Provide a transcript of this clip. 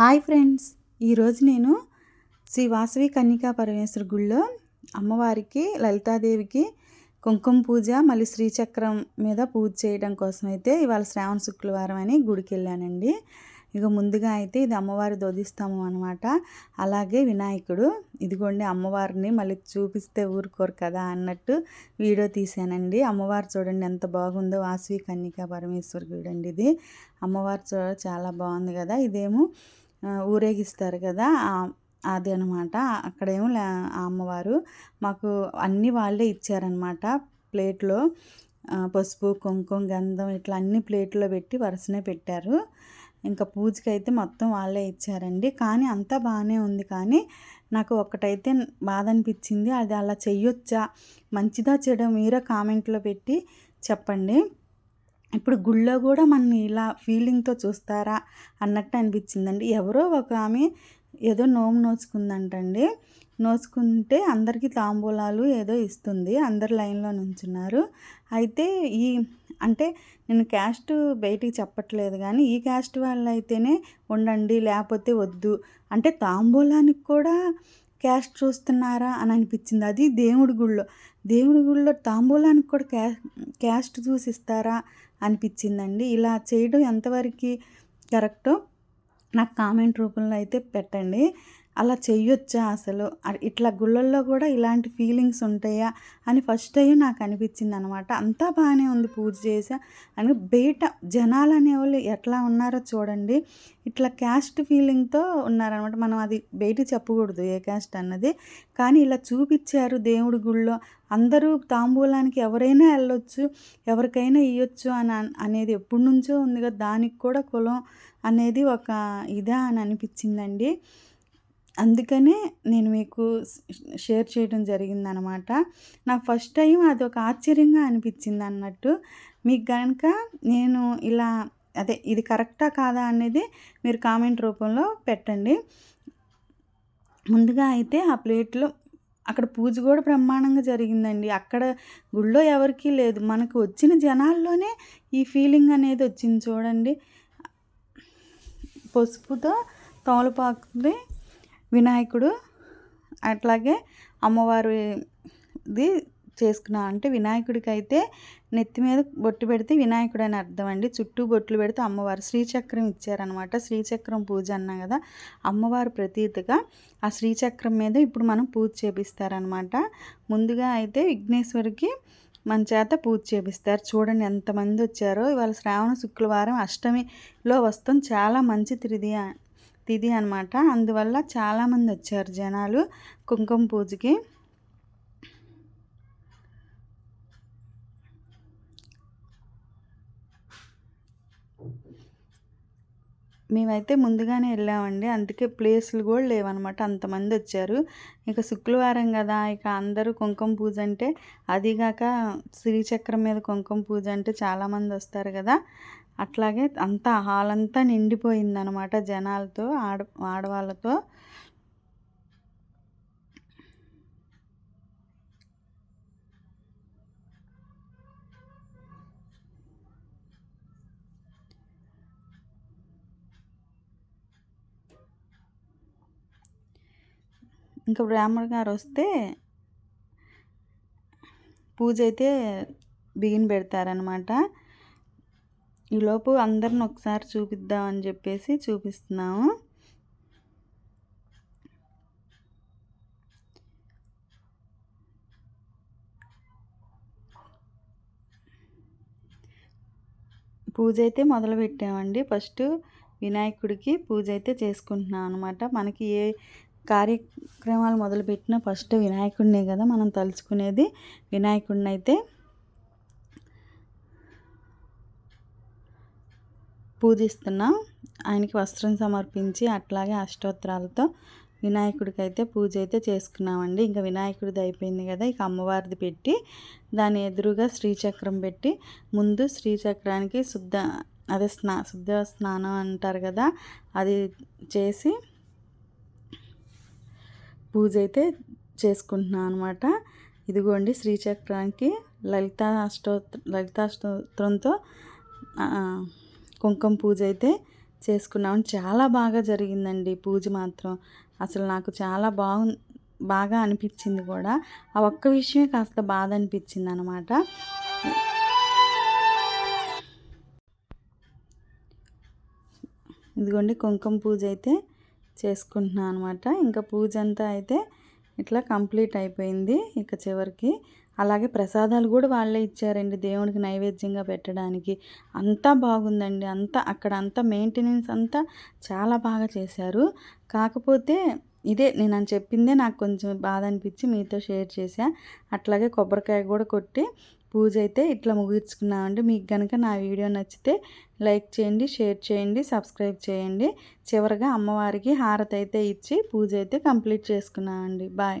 Hi friends. ఈరోజు నేను శ్రీ వాసవి కన్నికా పరమేశ్వర గుళ్ళో అమ్మవారికి లలితాదేవికి కుంకుమ పూజ మళ్ళీ శ్రీచక్రం మీద పూజ చేయడం కోసం అయితే ఇవాళ శ్రావణ శుక్రవారం అని గుడికి వెళ్ళానండి. ఇక ముందుగా అయితే ఇది అమ్మవారి దొదిస్తాము అనమాట అలాగే వినాయకుడు ఇదిగోండి అమ్మవారిని మళ్ళీ చూపిస్తే ఊరుకోరు కదా అన్నట్టు వీడియో తీసానండి అమ్మవారు చూడండి ఎంత బాగుందో వాసవి కన్నికా పరమేశ్వర గుడి అండి ఇది. అమ్మవారు చూడ చాలా బాగుంది కదా ఇదేమో. ఊరేగిస్తారు కదా అది అనమాట అక్కడేమో అమ్మవారు మాకు అన్నీ వాళ్ళే ఇచ్చారనమాట ప్లేట్లో. పసుపు కుంకుమ గంధం ఇట్లా అన్ని ప్లేట్లో పెట్టి వరుసనే పెట్టారు. ఇంకా పూజకి అయితే మొత్తం వాళ్ళే ఇచ్చారండి. కానీ అంతా బాగానే ఉంది. కానీ నాకు ఒకటైతే బాధ అనిపించింది. అది అలా చెయ్యొచ్చా? మంచిదా చెడ? మీరే కామెంట్లో పెట్టి చెప్పండి. ఇప్పుడు గుళ్ళో కూడా మనని ఇలా ఫీలింగ్తో చూస్తారా అన్నట్టు అనిపించిందండి. ఎవరో ఒక ఆమె ఏదో నోము నోచుకుందంటండి. నోచుకుంటే అందరికీ తాంబూలాలు ఏదో ఇస్తుంది అందరు లైన్లో నుంచున్నారు. అయితే ఈ అంటే నేను క్యాస్ట్ బయటికి చెప్పట్లేదు కానీ ఈ క్యాస్ట్ వాళ్ళు అయితేనే ఉండండి లేకపోతే వద్దు. అంటే తాంబూలానికి కూడా క్యాస్ట్ చూస్తున్నారా అని అనిపించింది. అది దేవుడి గుళ్ళో. దేవుడి గుళ్ళో తాంబూలానికి కూడా క్యా క్యాస్ట్ చూసిస్తారా అనిపించిందండి. ఇలా చేయడం ఎంతవరకు కరెక్టో నాకు కామెంట్ రూపంలో అయితే పెట్టండి. అలా చెయ్యొచ్చా అసలు? ఇట్లా గుళ్ళల్లో కూడా ఇలాంటి ఫీలింగ్స్ ఉంటాయా? అని ఫస్ట్ టైం నాకు అనిపించింది అనమాట అంతా బాగానే ఉంది పూజ చేసా. అని బయట జనాలు అనేవాళ్ళు ఎట్లా ఉన్నారో చూడండి. ఇట్లా క్యాస్ట్ ఫీలింగ్తో ఉన్నారనమాట. మనం అది బయట చెప్పకూడదు ఏ క్యాస్ట్ అన్నది. కానీ ఇలా చూపించారు దేవుడి గుళ్ళో. అందరూ తాంబూలానికి ఎవరైనా వెళ్ళొచ్చు ఎవరికైనా ఇవ్వచ్చు అని అనేది ఎప్పటి నుంచో ఉంది కదా. దానికి కూడా కులం అనేది ఒక ఇదా అని అనిపించిందండి. అందుకనే నేను మీకు షేర్ చేయడం జరిగిందనమాట. నాకు ఫస్ట్ టైం అది ఒక ఆశ్చర్యంగా అనిపించింది అన్నట్టు. మీకు కనుక నేను ఇలా అదే ఇది కరెక్టా కాదా అనేది మీరు కామెంట్ రూపంలో పెట్టండి. ముందుగా అయితే ఆ ప్లేట్లో అక్కడ పూజ కూడా బ్రహ్మాండంగా జరిగిందండి. అక్కడ గుళ్ళో ఎవరికీ లేదు. మనకు వచ్చిన జనాల్లోనే ఈ ఫీలింగ్ అనేది వచ్చింది చూడండి. పసుపుతో తోలపాకుని వినాయకుడు అట్లాగే అమ్మవారిది చేసుకున్నాం. అంటే వినాయకుడికి అయితే నెత్తి మీద బొట్టు పెడితే వినాయకుడు అని అర్థం అండి. చుట్టూ బొట్లు పెడితే అమ్మవారు శ్రీచక్రం ఇచ్చారనమాట శ్రీచక్రం పూజ అన్నాం కదా అమ్మవారు ప్రతీతగా ఆ శ్రీచక్రం మీద ఇప్పుడు మనం పూజ చేపిస్తారనమాట ముందుగా అయితే విఘ్నేశ్వరికి మన చేత పూజ చేపిస్తారు. చూడండి ఎంతమంది వచ్చారో. ఇవాళ శ్రావణ శుక్రవారం అష్టమిలో వస్తాం. చాలా మంచి తిరిది తిది అనమాట అందువల్ల చాలామంది వచ్చారు జనాలు కుంకుమ పూజకి. మేమైతే ముందుగానే వెళ్ళామండి. అందుకే ప్లేస్లు కూడా లేవన్నమాట. అంతమంది వచ్చారు ఇక శుక్రవారం కదా ఇక అందరూ కుంకుమ పూజ అంటే అదిగాక శ్రీచక్రం మీద కుంకుమ పూజ అంటే చాలామంది వస్తారు కదా. అట్లాగే అంతా హాల్ అంతా నిండిపోయిందనమాట జనాలతో ఆడ ఆడవాళ్ళతో. ఇంకా బ్రాహ్మణ్ గారు వస్తే పూజ అయితే బిగిన్ పెడతారనమాట. ఈలోపు అందరిని ఒకసారి చూపిద్దామని చెప్పేసి చూపిస్తున్నాము. పూజ అయితే మొదలు పెట్టామండి. ఫస్ట్ వినాయకుడికి పూజ అయితే చేసుకుంటున్నాం అనమాట మనకి ఏ కార్యక్రమాలు మొదలుపెట్టినా ఫస్ట్ వినాయకుడినే కదా మనం తలుచుకునేది. వినాయకుడిని అయితే పూజిస్తున్నాం. ఆయనకి వస్త్రం సమర్పించి అట్లాగే అష్టోత్తరాలతో వినాయకుడికి అయితే పూజ అయితే చేసుకున్నామండి. ఇంకా వినాయకుడిది అయిపోయింది కదా ఇక అమ్మవారిది పెట్టి దాని ఎదురుగా శ్రీచక్రం పెట్టి ముందు శ్రీచక్రానికి శుద్ధ అదే స్నా శుద్ధ స్నానం అంటారు కదా అది చేసి పూజ అయితే చేసుకుంటున్నాను అనమాట ఇదిగోండి శ్రీచక్రానికి లలిత అష్టోత్ర లలితాష్టోత్రంతో కుంకుమ పూజ అయితే చేసుకున్నాం. చాలా బాగా జరిగిందండి పూజ మాత్రం. అసలు నాకు చాలా బాగు బాగా అనిపించింది కూడా. ఆ ఒక్క విషయమే కాస్త బాధ అనిపించింది అనమాట ఇదిగోండి కుంకుమ పూజ అయితే చేసుకుంటున్నాను అనమాట ఇంకా పూజ అంతా అయితే ఇట్లా కంప్లీట్ అయిపోయింది ఇక చివరికి. అలాగే ప్రసాదాలు కూడా వాళ్ళే ఇచ్చారండి దేవునికి నైవేద్యంగా పెట్టడానికి. అంతా బాగుందండి. అంతా అక్కడ అంతా మెయింటెనెన్స్ అంతా చాలా బాగా చేశారు. కాకపోతే ఇదే నేను అని చెప్పిందే నాకు కొంచెం బాధ అనిపించి మీతో షేర్ చేశా. అట్లాగే కొబ్బరికాయ కూడా కొట్టి పూజ అయితే ఇట్లా ముగించుకున్నామండి. మీకు కనుక నా వీడియో నచ్చితే లైక్ చేయండి షేర్ చేయండి సబ్స్క్రైబ్ చేయండి. చివరిగా అమ్మవారికి హారతి అయితే ఇచ్చి పూజ అయితే కంప్లీట్ చేసుకున్నామండి. బాయ్.